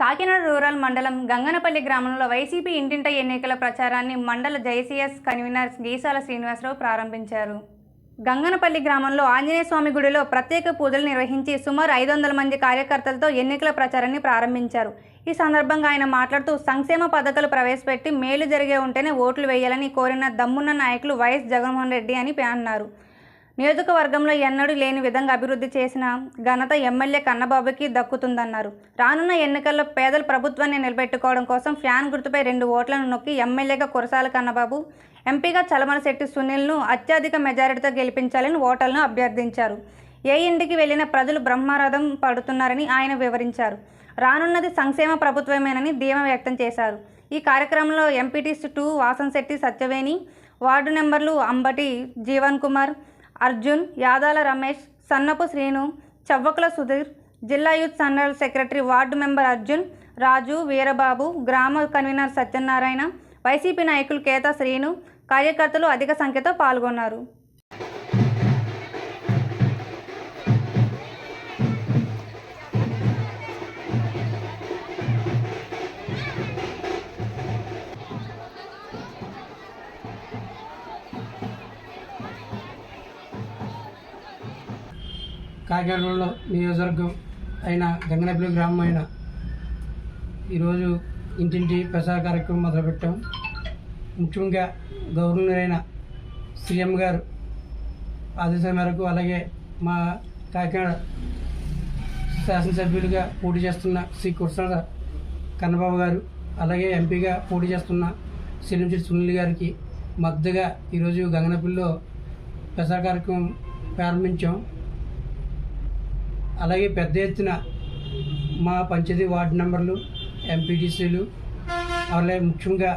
Kakinada rural మండలం గంగనపల్లి గ్రామంలో YCP ఇంటింట ఎన్నికల ప్రచారాన్ని మండల జైసీఎస్ కన్వీనర్ గీసాల శ్రీనివాసరావు ప్రారంభించారు. గంగనపల్లి గ్రామంలో ఆంజనేయ స్వామి గుడిలో ప్రత్యేక పూజలు నిర్వహించి సుమారు ఐదు వందల మంది కార్యకర్తలతో ఎన్నికల ప్రచారాన్ని ప్రారంభించారు. ఈ సందర్భంగా ఆయన మాట్లాడుతూ సంక్షేమ పథకాలు ప్రవేశపెట్టి మేలు జరిగే ఉంటేనే ఓట్లు వేయాలని కోరిన దమ్మున్న నాయకులు వైఎస్ జగన్మోహన్ రెడ్డి అని అన్నారు. నియోజకవర్గంలో ఎన్నడూ లేని విధంగా అభివృద్ధి చేసిన ఘనత ఎమ్మెల్యే కన్నబాబుకి దక్కుతుందన్నారు. రానున్న ఎన్నికల్లో పేదల ప్రభుత్వాన్ని నిలబెట్టుకోవడం కోసం ఫ్యాన్ గుర్తుపై రెండు ఓట్లను నొక్కి ఎమ్మెల్యేగా కురసాల కన్నబాబు ఎంపీగా చలమలశెట్టి సునీల్ను అత్యధిక మెజారిటీతో గెలిపించాలని ఓటర్లను అభ్యర్థించారు. ఏ ఇంటికి వెళ్ళిన ప్రజలు బ్రహ్మరథం పడుతున్నారని ఆయన వివరించారు. రానున్నది సంక్షేమ ప్రభుత్వమేనని ధీమా వ్యక్తం చేశారు. ఈ కార్యక్రమంలో MPTCs two Vasamsetti Satyaveni ward నెంబర్లు అంబటి జీవన్ కుమార్ అర్జున్ యాదాల రమేష్ సన్నపు శ్రీను చవ్వకుల సుధీర్ జిల్లా youth general secretary ward member Arjun Raju Veerababu గ్రామ కన్వీనర్ సత్యనారాయణ వైసీపీ నాయకులు కేతా శ్రీను కార్యకర్తలు అధిక సంఖ్యతో పాల్గొన్నారు. కాకినాడలో నియోజకవర్గం అయిన గంగనపల్లి గ్రామం అయిన ఈరోజు ఇంటింటి ప్రసార కార్యక్రమం మొదలుపెట్టాం. ముఖ్యంగా గవర్నర్ అయిన సీఎం గారు ఆదేశాల మేరకు అలాగే మా కాకినాడ శాసనసభ్యులుగా పోటీ చేస్తున్న శ్రీ కుర్సాల కన్నబాబు గారు అలాగే ఎంపీగా పోటీ చేస్తున్న సిలించెట్టి సునీల్ గారికి మద్దతుగా ఈరోజు గంగనపల్లిలో ప్రసార కార్యక్రమం ప్రారంభించాం. అలాగే పెద్ద ఎత్తున మా పంచాయతీ వార్డు నెంబర్లు ఎంపీటీసీలు అలాగే ముఖ్యంగా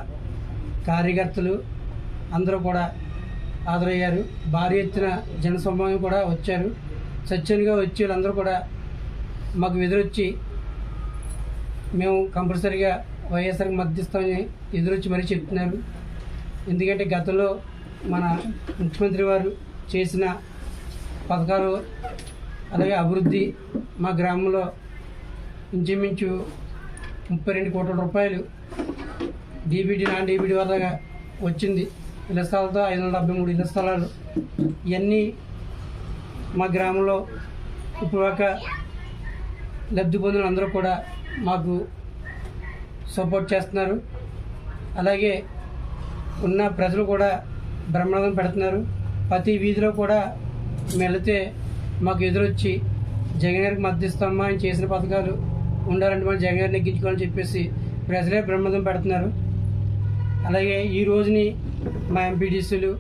కార్యకర్తలు అందరూ కూడా హాజరయ్యారు. భారీ ఎత్తున జనసమూహం కూడా వచ్చారు. సత్యంగా వచ్చి వాళ్ళందరూ కూడా మాకు ఎదురొచ్చి మేము కంపల్సరీగా వైఎస్ఆర్కి మద్దతిస్తామని ఎదురొచ్చి మరీ చెప్తున్నారు. ఎందుకంటే గతంలో మన ముఖ్యమంత్రి వారు చేసిన పథకాలు అలాగే అభివృద్ధి మా గ్రామంలో ఇంచుమించు ముప్పై రెండు కోట్ల రూపాయలు డీబీడీ నాన్ డీబీడీ వల్ల వచ్చింది. ఇళ్ళ స్థలాలతో ఐదు వందల డెబ్బై మూడు ఇళ్ళ స్థలాలు. ఇవన్నీ మా గ్రామంలో ఇప్పటిదాకా లబ్ధి పొందిన అందరూ కూడా మాకు సపోర్ట్ చేస్తున్నారు. అలాగే ఉన్న ప్రజలు కూడా బ్రహ్మాండం పెడుతున్నారు. ప్రతి వీధిలో కూడా మెళితే వెళితే మాకు ఎదురొచ్చి జగన్ గారికి మద్దతు ఇస్తామా ఆయన చేసిన పథకాలు ఉండాలంటే మనం జగన్ గారిని ఎగ్గించుకోవాలని చెప్పేసి ప్రజలే బ్రహ్మదం పెడుతున్నారు. అలాగే ఈ రోజుని మా ఎంపీడీసీలు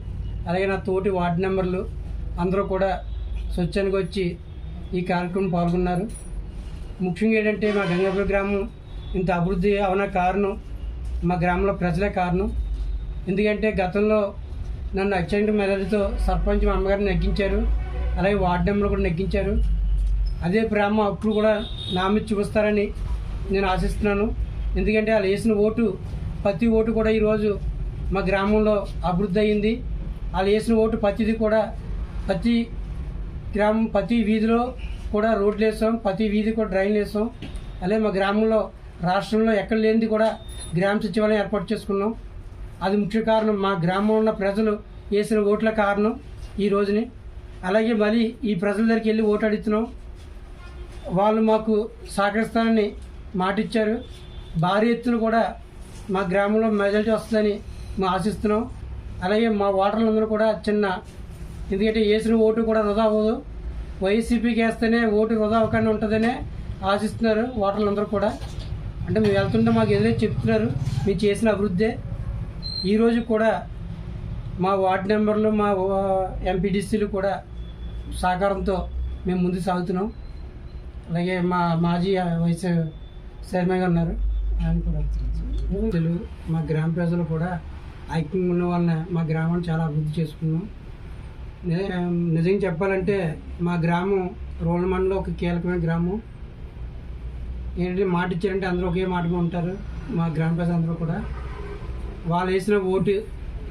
అలాగే నా తోటి వార్డు నెంబర్లు అందరూ కూడా స్వచ్ఛానికి వచ్చి ఈ కార్యక్రమం పాల్గొన్నారు. ముఖ్యంగా ఏంటంటే మా గంగాపురం గ్రామం ఇంత అభివృద్ధి అవన కారణం మా గ్రామంలో ప్రజలే కారణం. ఎందుకంటే గతంలో నన్ను అత్యంత మెదడుతో సర్పంచ్ మా అమ్మగారిని నెగ్గించారు అలాగే వార్డు నెంబర్ కూడా నెగ్గించారు. అదే ప్రేమ అప్పుడు కూడా నా మీద చూపిస్తారని నేను ఆశిస్తున్నాను. ఎందుకంటే వాళ్ళు వేసిన ఓటు ప్రతి ఓటు కూడా ఈరోజు మా గ్రామంలో అభివృద్ధి అయింది. వాళ్ళు వేసిన ఓటు ప్రతిది కూడా ప్రతి గ్రామం ప్రతి వీధిలో కూడా రోడ్లు వేసాం ప్రతి వీధి కూడా డ్రైన్లు వేసాం. అలాగే మా గ్రామంలో రాష్ట్రంలో ఎక్కడ లేనిది కూడా గ్రామ సచివాలయం ఏర్పాటు చేసుకున్నాం. అది ముఖ్య కారణం. మా గ్రామంలో ఉన్న ప్రజలు వేసిన ఓట్ల కారణం ఈ రోజుని. అలాగే మళ్ళీ ఈ ప్రజల దగ్గరికి వెళ్ళి ఓటు అడుగుతున్నాం. వాళ్ళు మాకు సహకరిస్తానని మాటిచ్చారు. భారీ ఎత్తున కూడా మా గ్రామంలో మెజారిటీ వస్తుందని మేము ఆశిస్తున్నాం. అలాగే మా ఓటర్లందరూ కూడా చిన్న ఎందుకంటే వేసిన ఓటు కూడా వృధా అవ్వదు. వైసీపీకి వేస్తేనే ఓటు వృధా అవ్వకుండా ఉంటుందనే ఆశిస్తున్నారు ఓటర్లందరూ కూడా. అంటే మేము వెళ్తుంటే మాకు ఎదురే చెప్తున్నారు. మీరు చేసిన అభివృద్ధే. ఈరోజు కూడా మా వార్డు నెంబర్లు మా ఎంపీడీసీలు కూడా సహకారంతో మేము ముందు సాగుతున్నాం. అలాగే మా మాజీ వైస్ చైర్మన్ గారు ఉన్నారు. ఆయన కూడా తెలుగు మా గ్రామ ప్రజలు కూడా ఐక్యంగా ఉన్న వలన మా గ్రామాన్ని చాలా అభివృద్ధి చేసుకున్నాం. నిజంగా చెప్పాలంటే మా గ్రామం రోల్ మండలం ఒక కీలకమైన గ్రామం. ఏంటంటే మాట ఇచ్చారంటే అందరూ ఒకే మాట ఉంటారు మా గ్రామ ప్రజలందరూ కూడా. వాళ్ళు వేసిన ఓటు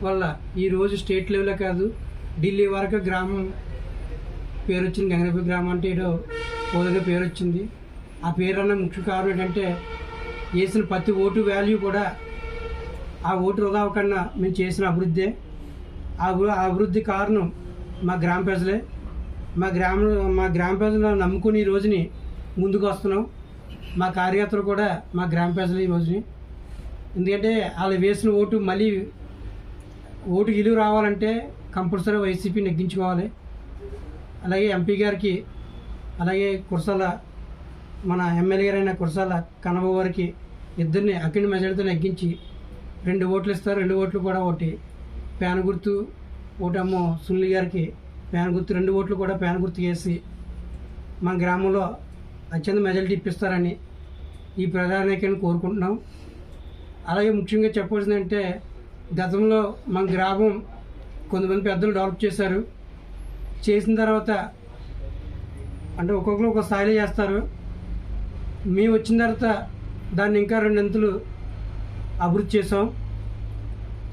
వల్ల ఈరోజు స్టేట్ లెవెల్లో కాదు ఢిల్లీ వరకు గ్రామం పేరు వచ్చింది గంగనపల్లి గ్రామం అంటే ఏదో ఓదగా పేరు వచ్చింది ఆ పేరు అన్న ముఖ్య కారణం ఏంటంటే వేసిన ప్రతి ఓటు వాల్యూ కూడా ఆ ఓటు వృధా మేము చేసిన అభివృద్ధి. ఆ అభివృద్ధి కారణం మా గ్రామ ప్రజలే. మా గ్రామ మా గ్రామ ప్రజలను నమ్ముకుని ఈ రోజుని ముందుకు వస్తున్నాం. మా కార్యకర్తలు కూడా మా గ్రామ ప్రజలు ఈ రోజుని. ఎందుకంటే వాళ్ళు వేసిన ఓటు మళ్ళీ ఓటు విలువ రావాలంటే కంపల్సరీ వైసీపీ నెగ్గించుకోవాలి. అలాగే ఎంపీ గారికి అలాగే కురసాల మన ఎమ్మెల్యే గారైన కురసాల కన్నబాబు గారికి ఇద్దరిని అఖండ మెజార్టీతో నెగ్గించి రెండు ఓట్లు ఇస్తారు. రెండు ఓట్లు కూడా ఒకటి ప్యాన్ గుర్తు ఒకటేమో సునీల్ గారికి ప్యాన్ గుర్తు రెండు ఓట్లు కూడా ప్యాన్ గుర్తు వేసి మా గ్రామంలో అత్యంత మెజారిటీ ఇప్పిస్తారని ఈ ప్రధానికని కోరుకుంటున్నాం. అలాగే ముఖ్యంగా చెప్పవలసిందంటే గతంలో మన గ్రామం కొంతమంది పెద్దలు డెవలప్ చేశారు. చేసిన తర్వాత అంటే ఒక్కొక్కరు ఒక స్థాయిలో చేస్తారు. మేము వచ్చిన తర్వాత దాన్ని ఇంకా రెండింతలు అభివృద్ధి చేసాం.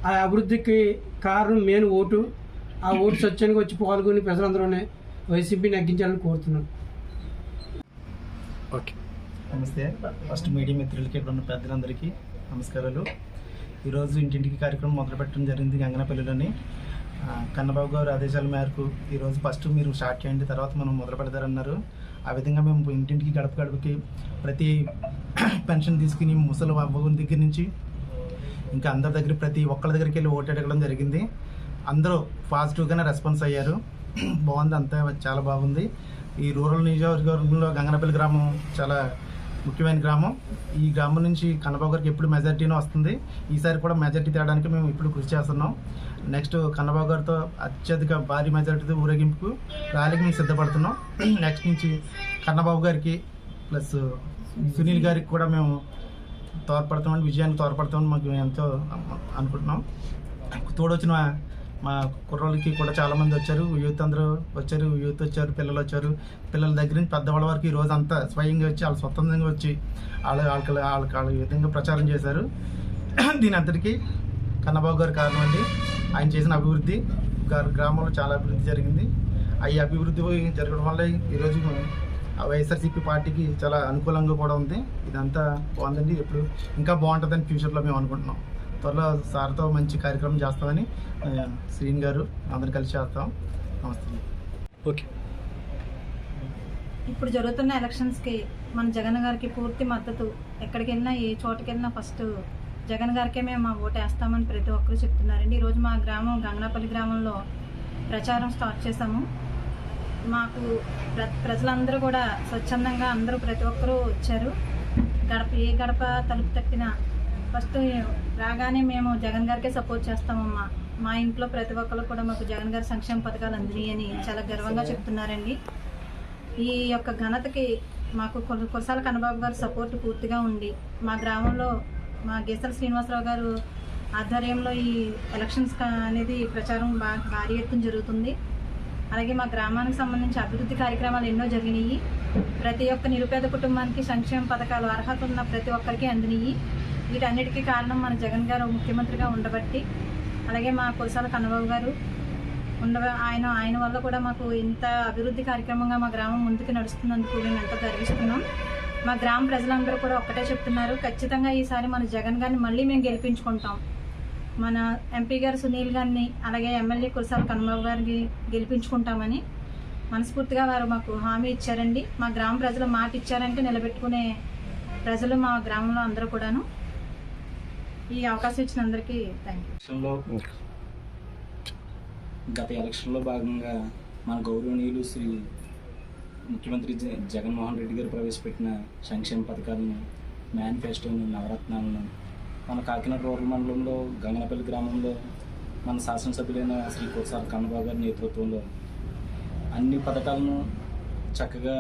ఆ అభివృద్ధికి కారణం మెయిన్ ఓటు. ఆ ఓటు స్వచ్ఛంగా వచ్చి పాల్గొని ప్రజలందరూనే వైసీపీ నెగ్గించాలని కోరుతున్నాం. ఓకే. నమస్తే. ఫస్ట్ మీడియా మిత్రులకి ఇక్కడ ఉన్న పెద్దలందరికీ నమస్కారాలు. ఈరోజు ఇంటింటికి కార్యక్రమం మొదలుపెట్టడం జరిగింది గంగనపల్లిలోని కన్నబాబు గారు ఆదేశాల మేరకు ఈరోజు ఫస్ట్ మీరు స్టార్ట్ చేయండి తర్వాత మనం మొదలు పెడతారన్నారు. ఆ విధంగా మేము ఇంటింటికి గడప గడపకి ప్రతి పెన్షన్ తీసుకుని ముసలి అవ్వగుని దగ్గర నుంచి ఇంకా అందరి దగ్గర ప్రతి ఒక్కరి దగ్గరికి వెళ్ళి ఓటు అడగడం జరిగింది. అందరూ పాజిటివ్గానే రెస్పాన్స్ అయ్యారు. బాగుంది అంతా చాలా బాగుంది. ఈ రూరల్ నియోజకవర్గంలో గంగనపల్లి గ్రామం చాలా ముఖ్యమైన గ్రామం. ఈ గ్రామం నుంచి కన్నబాబు గారికి ఎప్పుడు మెజార్టీనే వస్తుంది. ఈసారి కూడా మెజార్టీ తేడానికి మేము ఇప్పుడు కృషి చేస్తున్నాం. నెక్స్ట్ కన్నబాబు గారితో అత్యధిక భారీ మెజార్టీతో ఊరేగింపుకు ర్యాలీకి మేము సిద్ధపడుతున్నాం. నెక్స్ట్ నుంచి కన్నబాబు గారికి ప్లస్ సునీల్ గారికి కూడా మేము తోడ్పడతామని విజయానికి తోడ్పడతామని మాకు ఎంతో అనుకుంటున్నాం. తోడొచ్చిన మా కుర్రోళ్ళకి కూడా చాలామంది వచ్చారు. యూత్ అందరూ వచ్చారు. యూత్ వచ్చారు. పిల్లలు వచ్చారు. పిల్లల దగ్గర నుంచి పెద్దవాళ్ళ వరకు ఈ రోజు అంతా స్వయంగా వచ్చి వాళ్ళు స్వతంత్రంగా వచ్చి వాళ్ళ వాళ్ళకి వాళ్ళకి వాళ్ళ విధంగా ప్రచారం చేశారు. దీని అందరికీ కన్నబాబు గారు కారణం అండి. ఆయన చేసిన అభివృద్ధి గారు గ్రామంలో చాలా అభివృద్ధి జరిగింది. ఆ ఈ అభివృద్ధి జరగడం వల్ల ఈరోజు ఆ వైఎస్ఆర్సీపీ పార్టీకి చాలా అనుకూలంగా కూడా ఉంది. ఇదంతా బాగుందండి. ఎప్పుడు ఇంకా బాగుంటుందని ఫ్యూచర్లో మేము అనుకుంటున్నాం. త్వరలో సార్తో మంచి కార్యక్రమం చేస్తామని శ్రీన్ గారు అందరం కలిసి చేస్తాం. నమస్తే ఓకే. ఇప్పుడు జరుగుతున్న ఎలక్షన్స్కి మన జగన్ గారికి పూర్తి మద్దతు ఎక్కడికి వెళ్ళినా ఏ చోటుకి వెళ్ళినా ఫస్ట్ జగన్ గారికే మేము మా ఓటు వేస్తామని ప్రతి ఒక్కరు చెప్తున్నారండి. ఈరోజు మా గ్రామం గంగనాపల్లి గ్రామంలో ప్రచారం స్టార్ట్ చేశాము. మాకు ప్ర ప్రజలందరూ కూడా స్వచ్ఛందంగా అందరూ ప్రతి ఒక్కరూ వచ్చారు. గడప ఏ గడప తలుపు తప్పినా ఫస్ట్ రాగానే మేము జగన్ గారికే సపోర్ట్ చేస్తామమ్మా. మా ఇంట్లో ప్రతి ఒక్కరు కూడా మాకు జగన్ గారి సంక్షేమ పథకాలు అందినాయి అని చాలా గర్వంగా చెప్తున్నారండి. ఈ యొక్క ఘనతకి మాకు కొ- కొరసాల కన్నబాబు గారు సపోర్ట్ పూర్తిగా ఉండి మా గ్రామంలో మా గేసల శ్రీనివాసరావు గారు ఆధ్వర్యంలో ఈ ఎలక్షన్స్ అనేది ప్రచారం బా భారీ ఎత్తున జరుగుతుంది. అలాగే మా గ్రామానికి సంబంధించి అభివృద్ధి కార్యక్రమాలు ఎన్నో జరిగినాయి. ప్రతి ఒక్క నిరుపేద కుటుంబానికి సంక్షేమ పథకాలు అర్హత ఉన్న ప్రతి ఒక్కరికి అందినాయి. వీటన్నిటికీ కారణం మన జగన్ గారు ముఖ్యమంత్రిగా ఉండబట్టి అలాగే మా కురసాల కన్నబాబు గారు. ఉండ ఆయన ఆయన వల్ల కూడా మాకు ఇంత అభివృద్ధి కార్యక్రమంగా మా గ్రామం ముందుకు నడుస్తున్నందుకు మేము ఎంతో గర్విస్తున్నాం. మా గ్రామ ప్రజలందరూ కూడా ఒక్కటే చెప్తున్నారు. ఖచ్చితంగా ఈసారి మన జగన్ గారిని మళ్ళీ మేము గెలిపించుకుంటాం. మన ఎంపీ గారు సునీల్ గారిని అలాగే ఎమ్మెల్యే కురసాల కన్నబాబు గారిని గెలిపించుకుంటామని మనస్ఫూర్తిగా వారు మాకు హామీ ఇచ్చారండి. మా గ్రామ ప్రజలు మాట ఇచ్చారంటే నిలబెట్టుకునే ప్రజలు మా గ్రామంలో అందరూ కూడాను. ఈ అవకాశం ఇచ్చిన అందరికీ థ్యాంక్ యూ గత ఎలక్షన్లో భాగంగా మన గౌరవనీయులు శ్రీ ముఖ్యమంత్రి జ- జగన్మోహన్ రెడ్డి గారు ప్రవేశపెట్టిన సంక్షేమ పథకాలను మేనిఫెస్టోను నవరత్నాలను మన కాకినాడ రూరల్ మండలంలో గంగనపల్లి గ్రామంలో మన శాసనసభ్యులైన శ్రీ కురసాల కన్నబాబు గారి నేతృత్వంలో అన్ని పథకాలను చక్కగా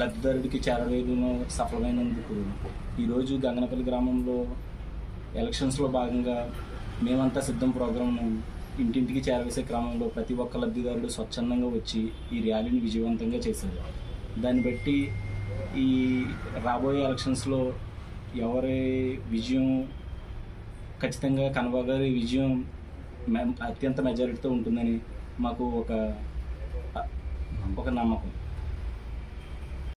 లబ్ధిదారుడికి చేరవేయడంలో సఫలమైనందుకు ఈరోజు గంగనపల్లి గ్రామంలో ఎలక్షన్స్లో భాగంగా మేమంతా సిద్ధం ప్రోగ్రామ్ను ఇంటింటికి చేరవేసే క్రమంలో ప్రతి ఒక్క లబ్ధిదారుడు స్వచ్ఛందంగా వచ్చి ఈ ర్యాలీని విజయవంతంగా చేశారు దాన్ని బట్టి ఈ రాబోయే ఎలక్షన్స్లో ఎవరి విజయం ఖచ్చితంగా కనబా గారి విజయం అత్యంత మెజారిటీతో ఉంటుందని మాకు ఒక ఒక నమ్మకం.